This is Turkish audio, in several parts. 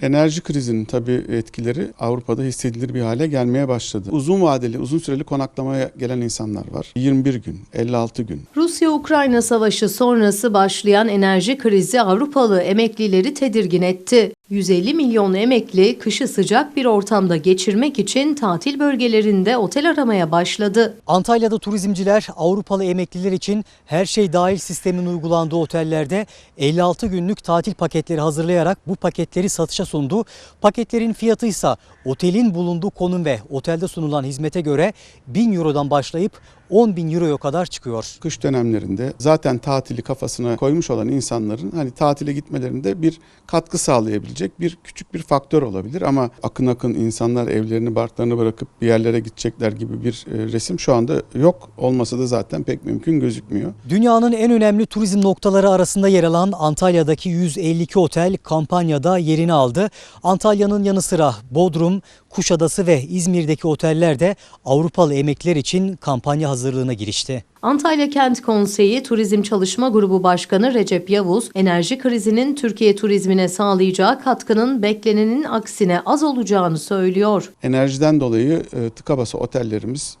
Enerji krizinin tabii etkileri Avrupa'da hissedilir bir hale gelmeye başladı. Uzun vadeli, uzun süreli konaklamaya gelen insanlar var. 21 gün, 56 gün. Rusya-Ukrayna savaşı sonrası başlayan enerji krizi Avrupalı emeklileri tedirgin etti. 150 milyon emekli kışı sıcak bir ortamda geçirmek için tatil bölgelerinde otel aramaya başladı. Antalya'da turizmciler Avrupalı emekliler için her şey dahil sistemin uygulandığı otellerde 56 günlük tatil paketleri hazırlayarak bu paketleri satışa sundu. Paketlerin fiyatı ise otelin bulunduğu konum ve otelde sunulan hizmete göre 1000 Euro'dan başlayıp 10 bin Euro'ya kadar çıkıyor. Kış dönemlerinde zaten tatili kafasına koymuş olan insanların hani tatile gitmelerinde bir katkı sağlayabilecek bir küçük bir faktör olabilir ama akın akın insanlar evlerini barklarını bırakıp bir yerlere gidecekler gibi bir e, resim şu anda yok. Olmasa da zaten pek mümkün gözükmüyor. Dünyanın en önemli turizm noktaları arasında yer alan Antalya'daki 152 otel kampanyada yerini aldı. Antalya'nın yanı sıra Bodrum, Kuşadası ve İzmir'deki oteller de Avrupalı emekliler için kampanya hazırlığına girişti. Antalya Kent Konseyi Turizm Çalışma Grubu Başkanı Recep Yavuz, enerji krizinin Türkiye turizmine sağlayacağı katkının beklenenin aksine az olacağını söylüyor. Enerjiden dolayı e, tıka basa otellerimiz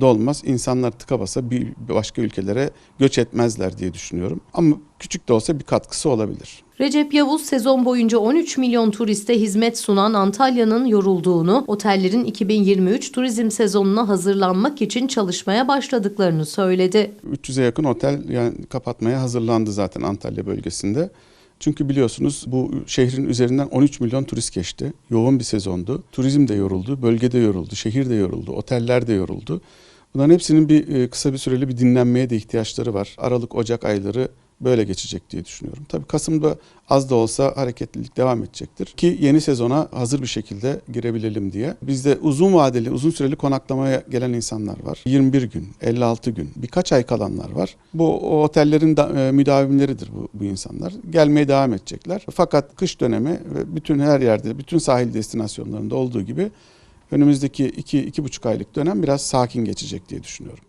dolmaz. İnsanlar tıka basa bir başka ülkelere göç etmezler diye düşünüyorum. Ama küçük de olsa bir katkısı olabilir. Recep Yavuz sezon boyunca 13 milyon turiste hizmet sunan Antalya'nın yorulduğunu, otellerin 2023 turizm sezonuna hazırlanmak için çalışmaya başladıklarını söyledi. 300'e yakın otel yani kapatmaya hazırlandı zaten Antalya bölgesinde. Çünkü biliyorsunuz bu şehrin üzerinden 13 milyon turist geçti. Yoğun bir sezondu. Turizm de yoruldu, bölge de yoruldu, şehir de yoruldu, oteller de yoruldu. Bunların hepsinin bir e, kısa bir süreli bir dinlenmeye de ihtiyaçları var. Aralık, Ocak ayları böyle geçecek diye düşünüyorum. Tabii Kasım'da az da olsa hareketlilik devam edecektir. Ki yeni sezona hazır bir şekilde girebilelim diye. Bizde uzun vadeli, uzun süreli konaklamaya gelen insanlar var. 21 gün, 56 gün, birkaç ay kalanlar var. Bu otellerin da, e, müdavimleridir bu, bu insanlar. Gelmeye devam edecekler. Fakat kış dönemi ve bütün her yerde, bütün sahil destinasyonlarında olduğu gibi önümüzdeki 2-2,5 aylık dönem biraz sakin geçecek diye düşünüyorum.